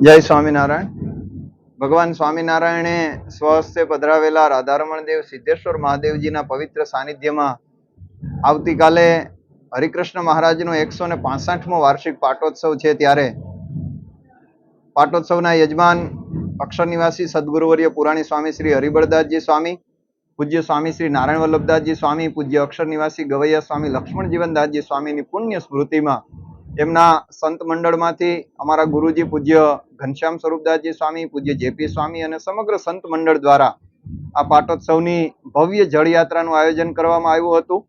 જય સ્વામિનારાયણ. ભગવાન સ્વામિનારાયણે સ્વહસ્તે પધરાવેલા રાધારમણ દેવ સિદ્ધેશ્વર મહાદેવજીના પવિત્ર સાનિધ્યમાં આવતીકાલે હરિકૃષ્ણ મહારાજનો એકસો ને પાસઠમો વાર્ષિક પાટોત્સવ છે ત્યારે. પાટોત્સવના યજમાન અક્ષર નિવાસી સદગુરુવર્ય પુરાણી સ્વામી શ્રી હરિબળદાસજી સ્વામી, પૂજ્ય સ્વામી શ્રી નારાયણ વલ્લભદાસજી સ્વામી, પૂજ્ય અક્ષર નિવાસી ગવૈયા સ્વામી લક્ષ્મણ જીવનદાસજી સ્વામીની પુણ્ય સ્મૃતિમાં એમના સંત મંડળમાંથી અમારા ગુરુજી પૂજ્ય ઘનશ્યામ સ્વરૂપદાસજી સ્વામી, પૂજ્ય જેપી સ્વામી અને સમગ્ર સંત મંડળ દ્વારા આ પાટોત્સવની ભવ્ય જળયાત્રાનું આયોજન કરવામાં આવ્યું હતું.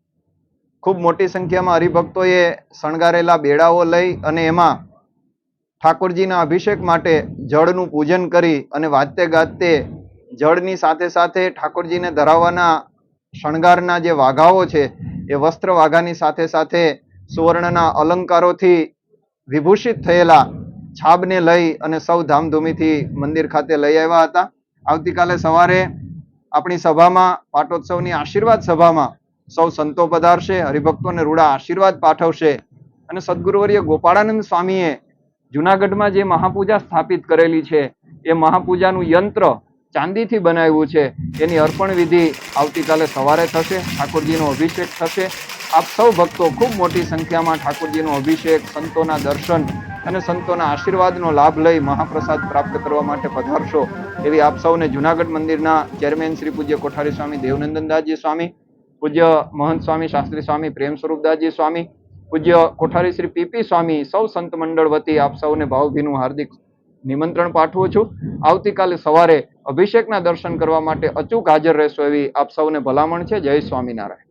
ખૂબ મોટી સંખ્યામાં હરિભક્તોએ શણગારેલા બેડાઓ લઈ અને એમાં ઠાકોરજીના અભિષેક માટે જળનું પૂજન કરી અને વાજતે ગાજતે જળની સાથે સાથે ઠાકોરજીને ધરાવવાના શણગારના જે વાઘાઓ છે એ વસ્ત્ર વાઘાની સાથે સાથે સુવર્ણના અલંકારોથી વિભૂષિત થયેલા છાબને લઈ અને સૌ ધામધૂમીથી મંદિર ખાતે લઈ આવ્યા હતા. આવતીકાલે સવારે આપણી સભામાં, પાટોત્સવની આશીર્વાદ સભામાં સૌ સંતો પધારશે, હરિભક્તોને રૂડા આશીર્વાદ પાઠવશે અને સદગુરુવર્ય ગોપાળાનંદ સ્વામીએ જુનાગઢમાં જે મહાપૂજા સ્થાપિત કરેલી છે, એ મહાપૂજાનું યંત્ર ચાંદીથી બનાવ્યું છે. એની અર્પણ વિધિ આવતીકાલે સવારે થશે. ઠાકોરજીનો અભિષેક થશે. આપ સૌ ભક્તો ખૂબ મોટી સંખ્યામાં ઠાકોરજીનો અભિષેક, સંતોના દર્શન અને સંતોના આશીર્વાદનો લાભ લઈ મહાપ્રસાદ પ્રાપ્ત કરવા માટે પધારશો એવી આપ સૌને જુનાગઢ મંદિરના ચેરમેન શ્રી પૂજ્ય કોઠારી સ્વામી દેવનંદનદાસજી સ્વામી, પૂજ્ય મહંત સ્વામી, શાસ્ત્રી સ્વામી, પ્રેમ સ્વરૂપદાસજી સ્વામી, પૂજ્ય કોઠારી શ્રી પીપી સ્વામી, સૌ સંત મંડળ વતી આપ સૌને ભાવભીનું હાર્દિક નિમંત્રણ પાઠવું છું. આવતીકાલે સવારે અભિષેકના દર્શન કરવા માટે અચૂક હાજર રહેશો એવી આપ સૌને ભલામણ છે. જય સ્વામિનારાયણ.